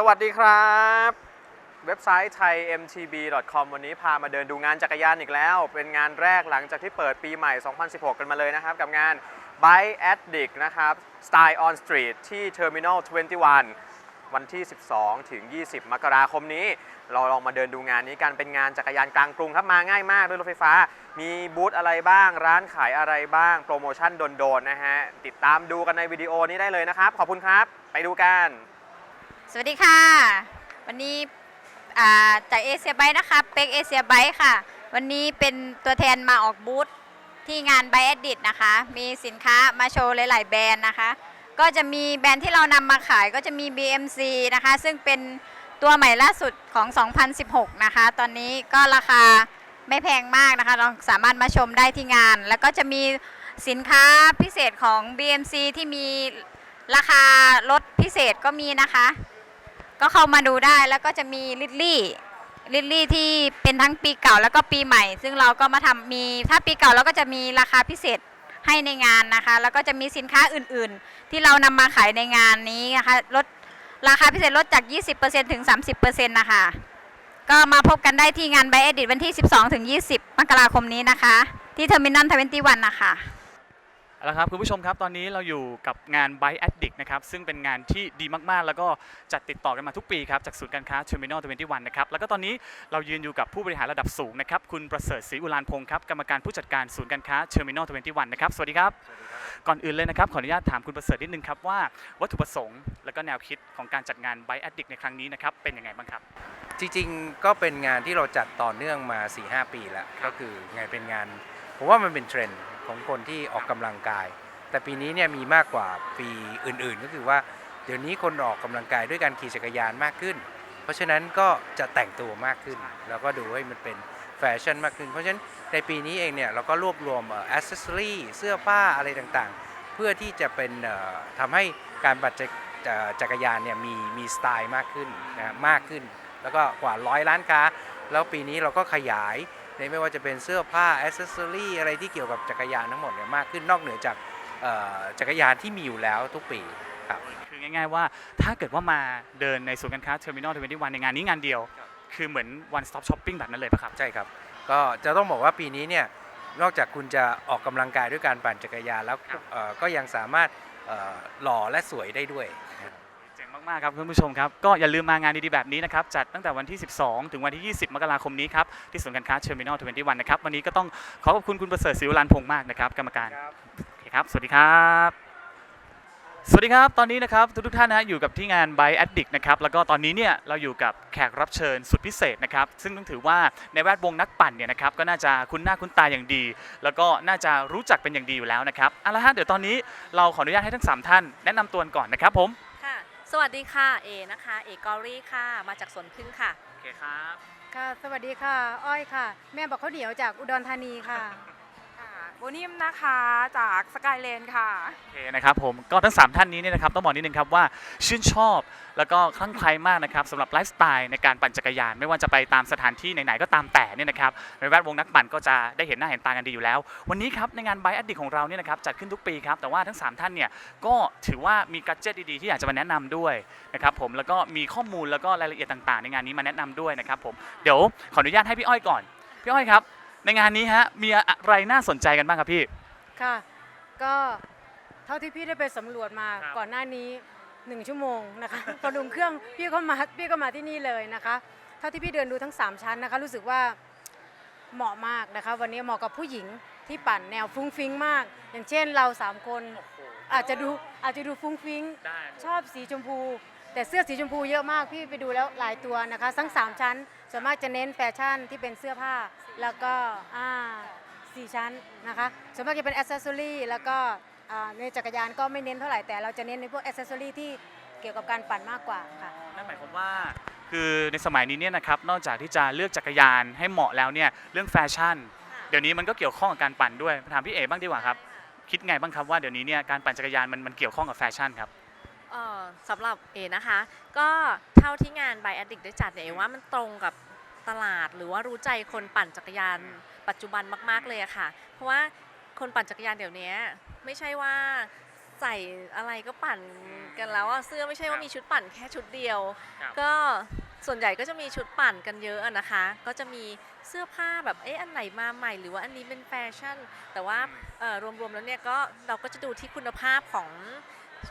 สวัสดีครับ เว็บไซต์ไทย mtb.com วันนี้พามาเดินดูงานจักรยานอีกแล้ว เป็นงานแรกหลังจากที่เปิดปีใหม่ 2016 กันมาเลยนะครับ กับงาน Bike Addict นะครับ Style on Street ที่ Terminal 21 วันที่ 12 ถึง 20 มกราคมนี้ เราลองมาเดินดูงานนี้กันเป็นงานจักรยานกลางกรุงครับมาง่ายมากด้วยรถไฟฟ้า มีบูธอะไรบ้าง ร้านขายอะไรบ้าง โปรโมชั่นโดนๆนะฮะติดตามดูกันในวิดีโอนี้ได้เลยนะครับ ขอบคุณครับ ไปดูกัน สวัสดีค่ะ วันนี้าจากเอเชียไบนะคะเป็กเอเชียไบค่ะ วันนี้เป็นตัวแทนมาออกบูธที่งานไบแอดดิตนะคะ มีสินค้ามาโชว์หลาย ๆ แบรนด์นะคะ ก็จะมีแบรนด์ที่เรานำมาขายก็จะมี BMC นะคะ ซึ่งเป็นตัวใหม่ล่าสุดของ 2016 นะคะ ตอนนี้ก็ราคาไม่แพงมากนะคะ เราสามารถมาชมได้ที่งาน แล้วก็จะมีสินค้าพิเศษของ BMC ที่มีราคาลดพิเศษก็มีนะคะ ก็เข้ามาดูได้แล้วก็จะมีลิลลี่ลิลลี่ที่เป็นทั้งปีเก่าแล้วก็ปีใหม่ ซึ่งเราก็มาทำมีถ้าปีเก่าเราก็จะมีราคาพิเศษให้ในงานนะคะ แล้วก็จะมีสินค้าอื่นๆ ที่เรานำมาขายในงานนี้นะคะลดราคาพิเศษลดจาก 20%ถึง 30%นะคะ ก็มาพบกันได้ที่งานไบเอดิตวันที่ 12 ถึง 20 มกราคมนี้นะคะ ที่เทอร์มินอลทเวนตี้วันนะคะ เอาละครับคุณผู้ชมครับตอนนี้เราอยู่กับงาน Bike Addict นะครับซึ่งเป็นงานที่ดีมากๆ แล้วก็จัดติดต่อกันมาทุกปีครับจากศูนย์การค้า Terminal 21นะครับแล้วก็ตอนนี้เรายืนอยู่กับผู้บริหารระดับสูงนะครับคุณประเสริฐศรีอุลานพงศ์ครับกรรมการผู้จัดการศูนย์การค้า Terminal 21นะครับสวัสดีครับก่อนอื่นเลยนะครับขออนุญาตถามคุณประเสริฐนิดนึงครับว่าวัตถุประสงค์และก็แนวคิดของการจัดงาน Bike Addict ในครั้งนี้นะครับเป็นยังไงบ้างครับ จริงๆ ก็เป็นงานที่เราจัดต่อเนื่องมา 4-5 ปีแล้วครัก็บคือไงเป็นงาน ผมว่ามันเป็นเทรนด์ ของคนที่ออกกำลังกาย แต่ปีนี้เนี่ยมีมากกว่าปีอื่นๆ ก็คือว่าเดี๋ยวนี้คนออกกำลังกายด้วยการขี่จักรยานมากขึ้น เพราะฉะนั้นก็จะแต่งตัวมากขึ้น แล้วก็ดูให้มันเป็นแฟชั่นมากขึ้น เพราะฉะนั้นในปีนี้เองเนี่ยเราก็รวบรวมอ c เ e s s o r y เสื้อผ้าอะไรต่างๆ เพื่อที่จะเป็นเอ่อทำให้การปั่นจักรจักรยานเนี่ยมีมีสไตล์มากขึ้นนะมากขึ้น แล้วก็กว่าร้อยล้านค้า แล้วปีนี้เราก็ขยาย ในไม่ว่าจะเป็นเสื้อผ้าอ c เ e s s o r y อะไรที่เกี่ยวกับจักรยานทั้งหมดเนี่ยมากขึ้นนอกเหนือจากเอ่อจักรยานที่มีอยู่แล้วทุกปีครับคือง่าย ๆว่าถ้าเกิดว่ามาเดินในศูนย์การค้า Terminal 21ในงานนี้งานเดียว คือเหมือน one stop shopping แบบนั้นเลยปะครับ ใช่ครับ ก็จะต้องบอกว่าปีนี้เนี่ยนอกจากคุณจะออกกำลังกายด้วยการปั่นจักรยานแล้วครับเอ่อก็ยังสามารถเอ่อหล่อและสวยได้ด้วยนะครับเจ๋ง มากๆครับคุณผู้ชมครับก็อย่าลืมมางานดีๆแบบนี้นะครับจัดตั้งแต่วันที่ 12 ถึงวันที่ 20 มกราคมนี้ครับที่ศูนย์การค้า Terminal 21นะครับวันนี้ก็ต้องขอขอบคุณคุณประเสริฐศิวรันพงษ์มากนะครับกรรมการโอเคครับ สวัสดีครับสวัสดีครับ ตอนนี้นะครับทุกๆท่านนะอยู่กับที่งาน By Addict นะครับแล้วก็ตอนนี้เนี่ยเราอยู่กับแขกรับเชิญสุดพิเศษนะครับซึ่งต้องถือว่าในแวดวงนักปั่นเนี่ยนะครับก็น่าจะคุ้นหน้าคุ้นตาอย่างดี แล้วก็น่าจะรู้จักเป็นอย่างดีอยู่แล้วนะครับเอาละฮะเดี๋ยวตอนนี้เราขออนุญาตให้ทั้งสามท่านแนะนำตัวก่อนนะครับผมค่ะ สวัสดีค่ะเอนะคะ เอกอรี่ค่ะ มาจากสวนพึ่งค่ะ โอเคครับ ค่ะ สวัสดีค่ะ อ้อยค่ะ แม่บอกข้าวเหนียวจากอุดรธานีค่ะค่ะ โบนิมนะคะจากสกายเลนค่ะ โอเคนะครับผมก็ทั้ง 3 ท่านนี้เนี่ยนะครับต้องบอกนิดนึงครับว่าชื่นชอบแล้วก็คลั่งไคล้มากนะครับสำหรับไลฟ์สไตล์ในการปั่นจักรยาน ไม่ว่าจะไปตามสถานที่ไหนๆก็ตามแต่เนี่ยนะครับในแวดวงนักปั่นก็จะได้เห็นหน้าเห็นตากันดีอยู่แล้ว วันนี้ครับในงานไบอัดดิของเราเนี่ยนะครับจัดขึ้นทุกปีครับแต่ว่าทั้ง 3 ท่านเนี่ยก็ถือว่ามีกัจเจตดีๆที่อยากจะมาแนะนำด้วยนะครับผมแล้วก็มีข้อมูลแล้วก็รายละเอียดต่างๆ ในงานนี้มาแนะนำด้วยนะครับผมเดี๋ยวขออนุญาตให้พี่อ้อยก่อนพี่อ้อยครับ ในงานนี้ฮะมีอะไรน่าสนใจกันบ้างครับพี่ ค่ะ ก็เท่าที่พี่ได้ไปสำรวจมาครับ ก่อนหน้านี้หนึ่งชั่วโมงนะคะพอดุงเครื่องพี่ก็มาพี่ก็มาที่นี่เลยนะคะเท่าที่พี่เดินดูทั้ง 3 ชั้นนะคะ รู้สึกว่าเหมาะมากนะคะ วันนี้เหมาะกับผู้หญิงที่ปั่นแนวฟุ้งฟิ้งมาก อย่างเช่นเราสามคน อาจจะดูอาจจะดูฟุ้งฟิ้ง ได้ชอบสีชมพู แต่เสื้อสีชมพูเยอะมากพี่ไปดูแล้วหลายตัวนะคะ ทั้ง 3 ชั้น ส่วนมากจะเน้นแฟชั่นที่เป็นเสื้อผ้าแล้วก็อ่าสี่ชั้นนะคะส่วนมากจะเป็นอ c เซสซอรี่แล้วก็อ่าในจักรยานก็ไม่เน้นเท่าไหร่แต่เราจะเน้นในพวกอ c เซสซอรี่ที่เกี่ยวกับการปั่นมากกว่าค่ะ นั่นหมายความว่าคือในสมัยนี้เนี่ยนะครับนอกจากที่จะเลือกจักรยานให้เหมาะแล้วเนี่ยเรื่องแฟชั่น เดี๋ยวนี้มันก็เกี่ยวข้องกับการปั่นด้วยถามพี่เอ๋บ้างดีกว่าครับคิดไงบ้างครับว่าเดี๋ยวนี้เนี่ยการปั่นจักรยานมันมันเกี่ยวข้องกับแฟชั่นครับ เอ่อสำหรับเอนะคะ ก็เท่าที่งาน By Addict ได้จัดเนี่ยเอว่ามันตรงกับตลาดหรือว่ารู้ใจคนปั่นจักรยานปัจจุบันมาก ๆ เลยอะค่ะ เพราะว่าคนปั่นจักรยานเดี๋ยวนี้ไม่ใช่ว่าใส่อะไรก็ปั่นกันแล้วอะเสื้อไม่ใช่ว่ามีชุดปั่นแค่ชุดเดียว ครับก็ส่วนใหญ่ก็จะมีชุดปั่นกันเยอะอะนะคะ ก็จะมีเสื้อผ้าแบบเอ๊ะอันไหนมาใหม่ หรือว่าอันนี้เป็นแฟชั่น แต่ว่าเอ่อรวมๆแล้วเนี่ยก็เราก็จะดูที่คุณภาพของ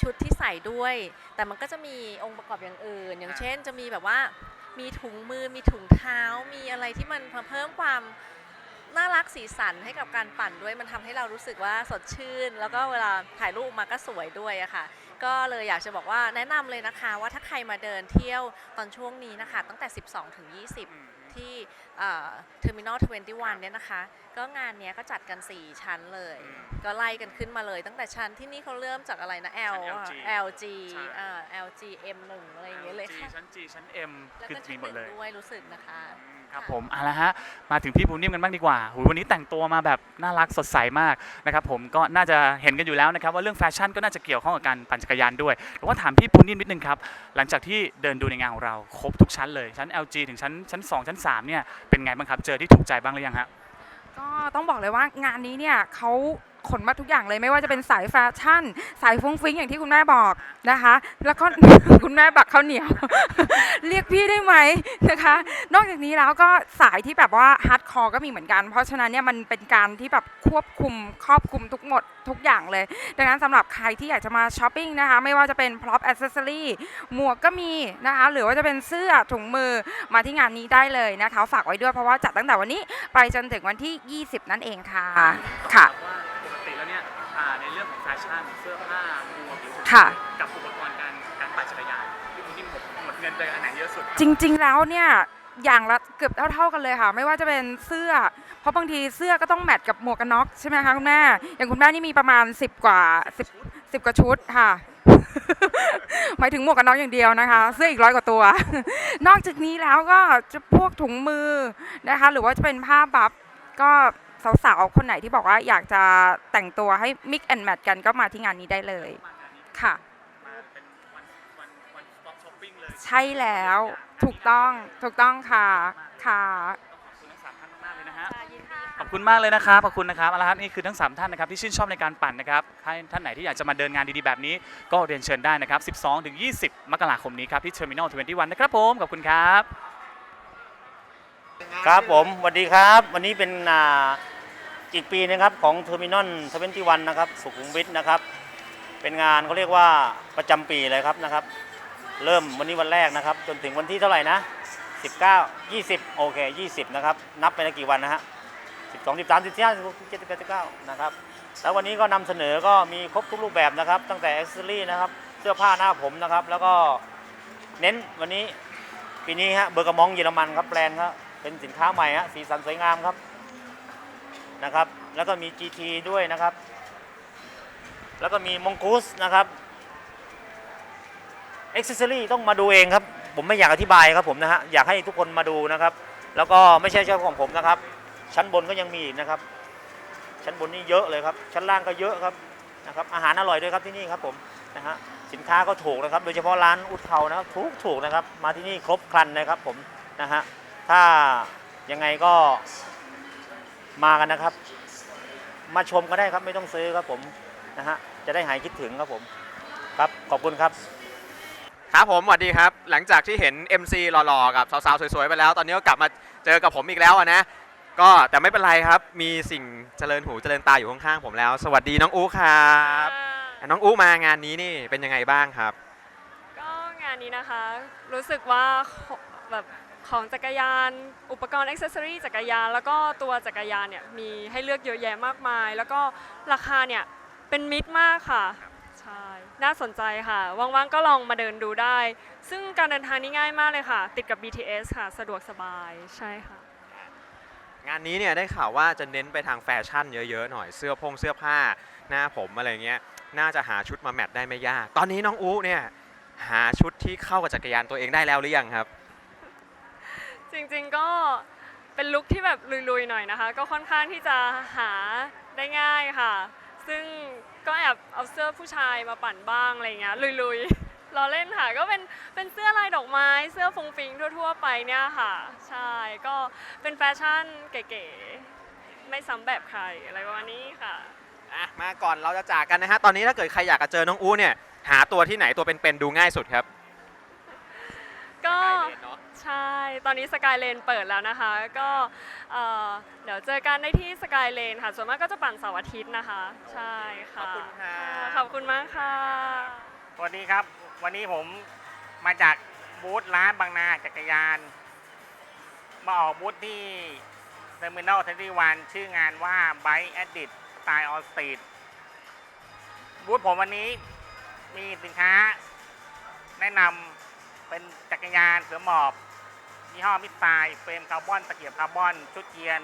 ชุดที่ใส่ด้วย แต่มันก็จะมีองค์ประกอบอย่างอื่น อย่างเช่น จะมีแบบว่ามีถุงมือมีถุงเท้า มีอะไรที่มันเพิ่มความน่ารักสีสันให้กับการปั่นด้วยมันทำให้เรารู้สึกว่าสดชื่น แล้วก็เวลาถ่ายรูปออกมาก็สวยด้วยอะค่ะ ก็เลยอยากจะบอกว่าแนะนำเลยนะคะ ว่าถ้าใครมาเดินเที่ยวตอนช่วงนี้นะคะ ตั้งแต่ 12 ถึง20 ที่เทอร์มินอล21 เนี่ยนะคะ ก็งานเนี้ยก็จัดกัน 4 ชั้นเลยก็ไล่กันขึ้นมาเลย ตั้งแต่ชั้นที่นี่เขาเริ่มจากอะไรนะ L ชั้น LG LG ใช่ อ่า LG M1 อะไรอย่างเงี้ยเลยค่ะชั้น G ชั้น M แล้วคือก็มีชั้นหมดหเลนึ่ยงด้วยรู้สึกนะคะ ครับผมเอาละฮะมาถึงพี่ปูนิ่มกันบ้างดีกว่าหูยวันนี้แต่งตัวมาแบบน่ารักสดใสมากนะครับผมก็น่าจะเห็นกันอยู่แล้วนะครับว่าเรื่องแฟชั่นก็น่าจะเกี่ยวข้องกับการปั่นจักรยานด้วยแต่ว่าถามพี่ปูนิ่มนิดนึงครับหลังจากที่เดินดูในงานของเราครบทุกชั้นเลยชั้น LG ถึงชั้นชั้น 2 ชั้น3เนี่ยเป็นไงบ้างครับเจอที่ถูกใจบ้างหรือยังฮะก็ต้องบอกเลยว่างานนี้เนี่ยเขา ขนมาทุกอย่างเลยไม่ว่าจะเป็นสายแฟชั่น สายฟุ้งฟิ้งอย่างที่คุณแม่บอกนะคะ แล้วก็คุณแม่บักข้าวเหนียว เรียกพี่ได้ไหมนะคะ นอกจากนี้แล้วก็สายที่แบบว่าฮาร์ดคอร์ก็มีเหมือนกัน เพราะฉะนั้นเนี่ยมันเป็นการที่แบบควบคุมครอบคลุมทุกหมดทุกอย่างเลย ดังนั้นสำหรับใครที่อยากจะมาช้อปปิ้งนะคะ ไม่ว่าจะเป็นพร็อพอ c เซสซอรี่หมวกก็มีนะคะ หรือว่าจะเป็นเสื้อถุงมือมาที่งานนี้ได้เลยนะคะ ฝากไว้ด้วยเพราะว่าจัดตั้งแต่วันนี้ ไปจนถึงวันที่ 20 นั่นเองค่ะ ค่ะาในเรื่องของแฟชั่นเสื้อผ้าหมวกหรือค่ะ กับอุปกรณ์การการปั่นจักรยานพี่ปูนิ่มหมดหมดเงินไปอันไหนเยอะสุดจริง ๆ แล้วเนี่ยอย่างละเกือบเท่าๆกันเลยค่ะ ไม่ว่าจะเป็นเสื้อ เพราะบางทีเสื้อก็ต้องแมทกับหมวกกันน็อกใช่ไหมคะคุณแม่อย่างคุณแม่นี่มีประมาณ 10 กว่า10 10กว่าชุดค่ะ หมายถึงหมวกกันน็อกอย่างเดียวนะคะ เสื้ออีกร้อยกว่าตัว นอกจากนี้แล้วก็จะพวกถุงมือนะคะ หรือว่าจะเป็นผ้าบัฟก็ สาวๆ คนไหนที่บอกว่าอยากจะแต่งตัวให้ mix and match กันก็มาที่งานนี้ได้เลยค่ะมาเป็นวันวันวันสต็อปช้อปปิ้งเลยใช่แล้วถูกต้องถูกต้องค่ะค่ะต้องขอบคุณทั้งสามท่านมากๆเลยนะฮะขอบคุณมากเลยนะครับขอบคุณนะครับเอาละครับนี่คือทั้งสามท่านนะครับที่ชื่นชอบในการปั่นนะครับถ้าท่านไหนที่อยากจะมาเดินงานดีๆแบบนี้ ก็เรียนเชิญได้นะครับ 12ถึง20 มกราคมนี้ครับที่ Terminal 21นะครับผมขอบคุณครับ ครับผมสวัสดีครับ วันนี้เป็น อีกปีนึงครับของเทอร์มินอลทเวนตี้วันนะครับสุขุมวิทนะครับ เป็นงานเขาเรียกว่าประจำปีเลยครับนะครับ เริ่มวันนี้วันแรกนะครับ จนถึงวันที่เท่าไหร่นะ 19 20 โอเค 20 นะครับ นับไปกี่วันนะฮะ 12 13 14 15 16 17 18 19 นะครับ แล้ววันนี้ก็นำเสนอก็มีครบทุกรูปแบบนะครับ ตั้งแต่อ c เซอรี่นะครับ เสื้อผ้าหน้าผมนะครับ แล้วก็เน้นวันนี้ปีนี้ฮะเบอร์กามองเยอรมันครับแบรนด์ครับเป็นสินค้าใหม่ฮะสีสันสวยงามครับ นะครับ แล้วก็มี GT ด้วยนะครับ แล้วก็มีมงกุสนะครับอ็อกเซอรี่ต้องมาดูเองครับ ผมไม่อยากอธิบายครับผมนะฮะ อยากให้ทุกคนมาดูนะครับ แล้วก็ไม่ใช่เฉพาะของผมนะครับ ชั้นบนก็ยังมีนะครับ ชั้นบนนี่เยอะเลยครับ ชั้นล่างก็เยอะครับนะครับ อาหารอร่อยด้วยครับที่นี่ครับผมนะฮะ สินค้าก็ถูกนะครับ โดยเฉพาะร้านอุดเทานะครับถูกถูกนะครับ มาที่นี่ครบครันนะครับผมนะฮะ ถ้ายังไงก็ มากันนะครับ มาชมก็ได้ครับไม่ต้องซื้อครับผมนะฮะจะได้หายคิดถึงครับผมครับขอบคุณครับ ครับผมสวัสดีครับ หลังจากที่เห็น MC หล่อๆกับสาวๆสวยๆไปแล้ว ตอนนี้ก็กลับมาเจอกับผมอีกแล้วอะนะ ก็แต่ไม่เป็นไรครับ มีสิ่งเจริญหูเจริญตาอยู่ข้างๆผมแล้ว สวัสดีน้องอูครับอะน้องอูมางานนี้นี่เป็นยังไงบ้างครับ ก็งานนี้นะคะ รู้สึกว่าขแบบ ของจักรยาน อุปกรณ์อ็อกเซสซอรี่จักรยาน แล้วก็ตัวจักรยานเนี่ยมีให้เลือกเยอะแยะมากมาย แล้วก็ราคาเนี่ยเป็นมิตรมากค่ะ ใช่ น่าสนใจค่ะ ว่างๆ ก็ลองมาเดินดูได้ ซึ่งการเดินทางนี่ง่ายมากเลยค่ะ ติดกับ BTS ค่ะ สะดวกสบาย ใช่ค่ะ งานนี้เนี่ยได้ข่าวว่าจะเน้นไปทางแฟชั่นเยอะๆ หน่อย เสื้อพงเสื้อผ้า หน้าผมอะไรเงี้ย น่าจะหาชุดมาแมทได้ไม่ยาก ตอนนี้น้องอู๋เนี่ยหาชุดที่เข้ากับจักรยานตัวเองได้แล้วหรือยังครับ จริงๆก็เป็นลุคที่แบบลุยๆหน่อยนะคะ ก็ค่อนข้างที่จะหาได้ง่ายค่ะ ซึ่งก็แอบเอาเสื้อผู้ชายมาปั่นบ้างอะไรเงี้ยลุยๆรอเล่นค่ะ ก็เป็นเป็นเสื้อลายดอกไม้ เสื้อฟงฟิงทั่ว ๆ ไปเนี่ยค่ะ ใช่ก็เป็นแฟชั่นเก๋ๆไม่ซ้ำแบบใครอะไรประมาณนี้ค่ะ อะมาก่อนเราจะจากกันนะฮะ ตอนนี้ถ้าเกิดใครอยากจะเจอน้องอู้เนี่ย หาตัวที่ไหนตัวเป็นๆดูง่ายสุดครับก็ ใกล้เลนเนาะ ใช่ ตอนนี้สกายเลนเปิดแล้วนะคะ ก็เอ่อเดี๋ยวเจอกันได้ที่สกายเลนค่ะ ส่วนมากก็จะปั่นเสาร์อาทิตย์นะคะ ใช่ค่ะ ขอบคุณค่ะ ขอบคุณมากค่ะ สวัสดีครับ วันนี้ผมมาจากบูธร้านบางนาจักรยาน มาออกบูธที่เทอร์มินอลทนวันชื่องานว่า Bike Edit Style on Street บูธผมวันนี้มีสินค้าแนะนำเป็นจักรยานเสือหมอบ ยี่ห้อมิสไตล์เฟรมคาร์บอนตะเกียบคาร์บอน ชุดเกียร์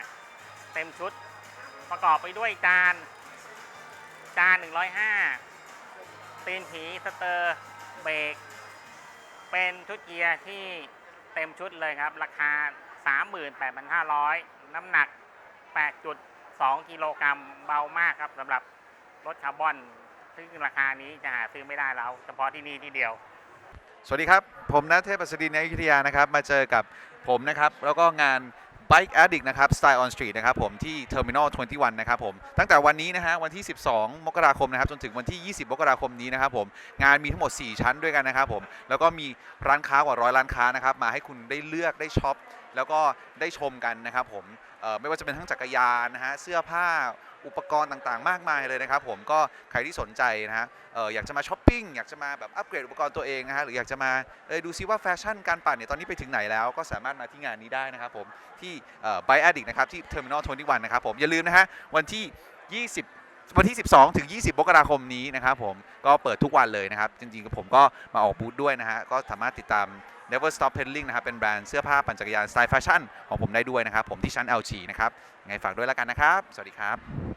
105 เต็มชุด ประกอบไปด้วยจาน จาน 105 ตีนผีสเตอร์เบรกเป็นชุดเกียร์ที่เต็มชุดเลยครับ ราคา 38,500 น้ำหนัก 8.2 กิโลกรัมเบามากครับสำหรับรถคาร์บอน ซึ่งราคานี้จะหาซื้อไม่ได้แล้ว เฉพาะที่นี่ที่เดียว สวัสดีครับ ผมนัทเทพอัสดินในอยุธยานะครับ มาเจอกับผมนะครับ แล้วก็งาน Bike Addict นะครับ Style on Street นะครับผมที่ Terminal 21 นะครับผมตั้งแต่วันนี้นะฮะวันที่ 12 มกราคมนะครับจนถึงวันที่ 20 มกราคมนี้นะครับผมงานมีทั้งหมด 4 ชั้นด้วยกันนะครับผมแล้วก็มีร้านค้ากว่าร้อยร้านค้านะครับมาให้คุณได้เลือกได้ช็อป แล้วก็ได้ชมกันนะครับผมไม่ว่าจะเป็นทั้งจักรยานนะฮะเสื้อผ้าอุปกรณ์ต่างๆ มากมายเลยนะครับผมก็ใครที่สนใจนะฮะออยากจะมาช้อปปิ้งอยากจะมาแบบอัปเกรดอุปกรณ์ตัวเองนะฮะหรืออยากจะมาดูซิว่าแฟชั่นการปั่นเนี่ยตอนนี้ไปถึงไหนแล้ว ก็สามารถมาที่งานนี้ได้นะครับผมที่เอ่อ Bike Addict นะครับที่ Terminal 21นะครับผมอย่าลืมนะฮะวันที่ 20วันที่ 12 ถึง 20มกราคมนี้นะครับผมก็เปิดทุกวันเลยนะครับ จริงๆผมก็มาออกบูธด้วยนะฮะก็สามารถติดตาม Never Stop Pedaling นะครับเป็นแบรนด์เสื้อผ้าปั่นจักรยานสไตล์แฟชั่นของผมได้ด้วยนะครับผมที่ชั้น LG นะครับยังไงฝากด้วยแล้วกันนะครับ สวัสดีครับ